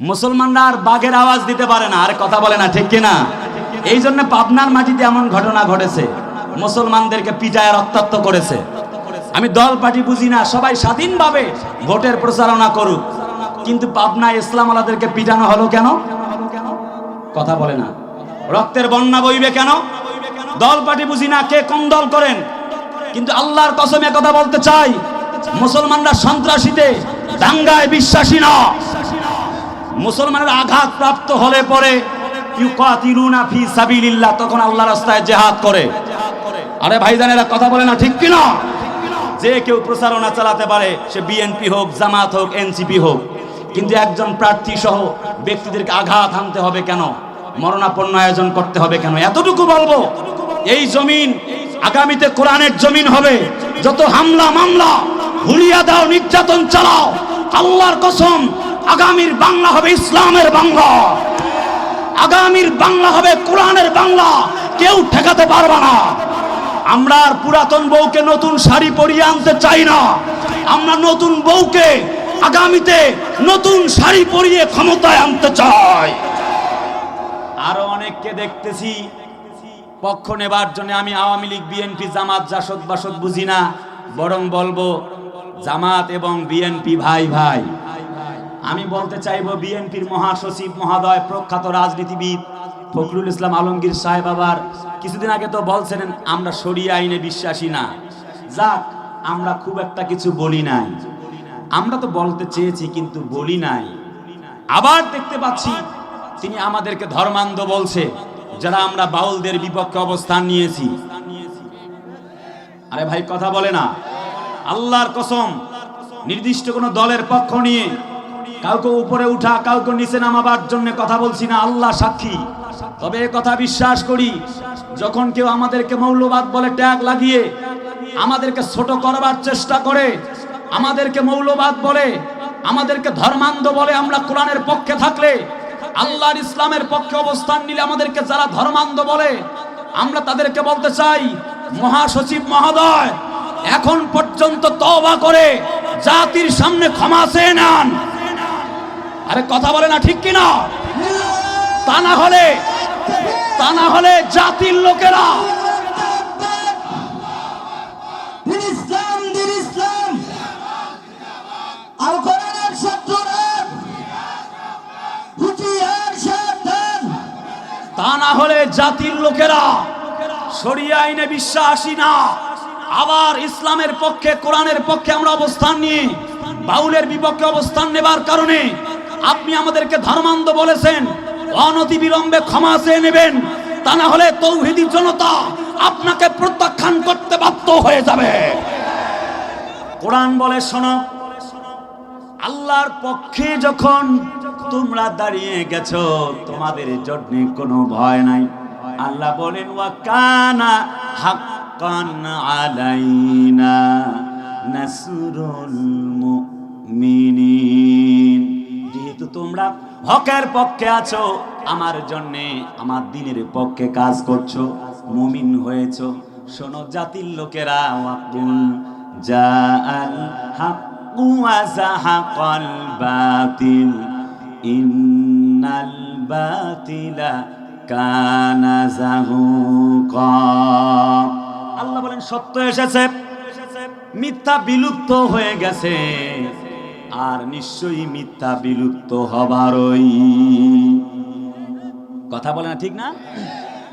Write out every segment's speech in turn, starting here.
মুসলমানরা আর বাঘের আওয়াজ দিতে পারে না, আর কথা বলে না, ঠিক কিনা? এই জন্য পাবনার মাটিতে এমন ঘটনা ঘটেছে, মুসলমানদেরকে পিটায় রক্তাক্ত করেছে। আমি দল পার্টি বুঝি না, সবাই স্বাধীনভাবে ভোটের প্রচারণা করুক। কিন্তু পাবনা ইসলাম আলাদেরকে পিটানো হলো কেন? কথা বলে না। রক্তের বন্যা বইবে কেন? দল পার্টি বুঝি না কে কোন দল করেন। কিন্তু আল্লাহর কসমে কথা বলতে চাই, মুসলমানরা সন্ত্রাসীতে দাঙ্গায় বিশ্বাসী না। মুসলমানের আঘাত প্রাপ্ত হলে পরে তখন আল্লাহ রাস্তায় জিহাদ করে। আরে ভাইজানেরা, কথা বলে না, ঠিক কিনা? যে কেউ প্রচারণা চালাতে পারে, সে বিএনপি হোক, জামাত হোক এনসিপি হোক, কিন্তু একজন প্রার্থী সহ ব্যক্তিদেরকে আঘাত হানতে হবে কেন? মরণাপন্ন আয়োজন করতে হবে কেন? এতটুকু বলব, এই জমিন আগামীতে কোরআনের জমিন হবে। যত হামলা মামলা হুলিয়া দাও, নির্যাতন চালাও, আল্লাহর কসম আগামীর বাংলা হবে ইসলামের বাংলা। আগামীর বাংলা হবে কোরআনের বাংলা। কেউ ঠেকাতে পারবে না। আমরা আর পুরাতন বউকে নতুন শাড়ি পরিয়ে আনতে চাই না। আমরা নতুন বউকে আগামীতে নতুন শাড়ি পরিয়ে ক্ষমতায় আনতে চাই। আরও অনেককে দেখতেছি। পক্ষ নেবার জন্য আমি আওয়ামী লীগ, বিএনপি, জামাত জাসদ বাসদ বুঝি না। বরং বলব, জামাত এবং বিএনপি ভাই ভাই আমি বলতে চাইব বিএনপির মহাসচিব, মহাদয়, প্রখ্যাত রাজনীতিবিদ ফখরুল ইসলাম আলমগীর সাহেব আবার। কিছুদিন আগে তো বলছিলেন, আমরা সরিয়ে আইনে বিশ্বাসী না। যাক, আমরা খুব একটা কিছু বলি নাই। আমরা তো বলতে চেয়েছি, কিন্তু বলি নাই। আবার দেখতে পাচ্ছি, তিনি আমাদেরকে ধর্মান্ধ বলছে, যারা আমরা বাউলদের বিপক্ষে অবস্থান নিয়েছি। আরে ভাই, কথা বলে না। আল্লাহর কসম, নির্দিষ্ট কোন দলের পক্ষ নিয়ে কাউকে উপরে উঠা, কাউকে নিচে নামাবার জন্য কথা বলছি না, আল্লাহ সাক্ষী। তবে কথা বিশ্বাস করি, যখন কেউ আমাদেরকে মৌলবাদ বলে ট্যাগ লাগিয়ে আমাদেরকে ছোট করবার চেষ্টা করে, আমাদেরকে মৌলবাদ বলে, আমাদেরকে ধর্মান্ধ বলে আমরা কোরআনের পক্ষে থাকলে, আল্লাহর ইসলামের পক্ষে অবস্থান নিলে আমাদেরকে যারা ধর্মান্ধ বলে, আমরা তাদেরকে বলতে চাই, মহাসচিব মহোদয়, এখন পর্যন্ত তওবা করে, জাতির সামনে ক্ষমা চেয়ে নেন। আরে কথা বলে না ঠিক কিনা? তা না হলে, তা না হলে জাতির লোকেরা তা না হলে জাতির লোকেরা শরিয়া আইনে বিশ্বাসী না। আবার ইসলামের পক্ষে, কোরআনের পক্ষে আমরা অবস্থান নিয়ে বাউলের বিপক্ষে অবস্থান নেবার কারণে আপনি আমাদেরকে ধর্মান্ধ বলেছেন। অনতি বিলম্বে ক্ষমা চেয়ে নেবেন। তা না হলে তৌহিদি জনতা আপনাকে প্রত্যাখ্যান করতে বাধ্য হয়ে যাবে। কোরআন বলে, শোনো, আল্লাহর পক্ষে যখন তোমরা দাঁড়িয়ে গেছো, তোমাদের জন্য কোনো ভয় নাই। আল্লাহ বলেন, ওয়া কানা হাক্কান আলাইনা নাসরুল মুমিনিন। তোমরা হকের পক্ষে আছো, আমার জন্যে আমার দিনের পক্ষে কাজ করছ, মুমিন হয়েছ। শোনো জাতির লোকেরা ওয়াকুল যা আল হাক্কু ওয়াজাহাকাল বাতিল, ইন্নাল বাতিলা কানা জাহুক আল্লাহ বলেন, সত্য এসেছে, মিথ্যা বিলুপ্ত হয়ে গেছে। আর নিশ্চয়ই মিথ্যা বিলুপ্ত হবারই কথা বলে না ঠিক না?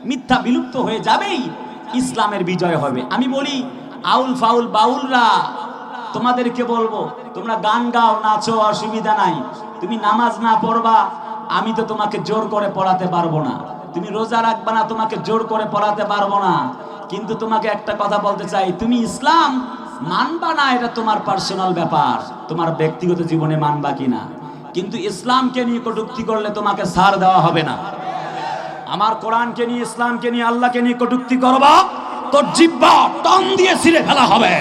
মিথ্যা বিলুপ্ত হয়ে যাবেই, ইসলামের বিজয় হবে। আমি বলি, আউল ফাউল বাউলরা, তোমাদেরকে বলব, তোমরা গান গাও, নাচো, অসুবিধা নাই। তুমি নামাজ না পড়বা, আমি তো তোমাকে জোর করে পড়াতে পারব না। তুমি রোজা রাখবা না, তোমাকে জোর করে পড়াতে পারব না। কিন্তু তোমাকে একটা কথা বলতে চাই, তুমি ইসলাম মানবা না, এটা তোমার পার্সোনাল ব্যাপার। তোমার ব্যক্তিগত জীবনে মানবা কিনা কিন্তু ইসলামকে নিয়ে কটুক্তি করলে তোমাকে সার দেওয়া হবে না। আমার কোরআনকে নিয়ে, ইসলামকে নিয়ে, আল্লাহকে নিয়ে কটুক্তি করবা, তোর জিব্বা টন দিয়ে ছিঁড়ে ফেলা হবে।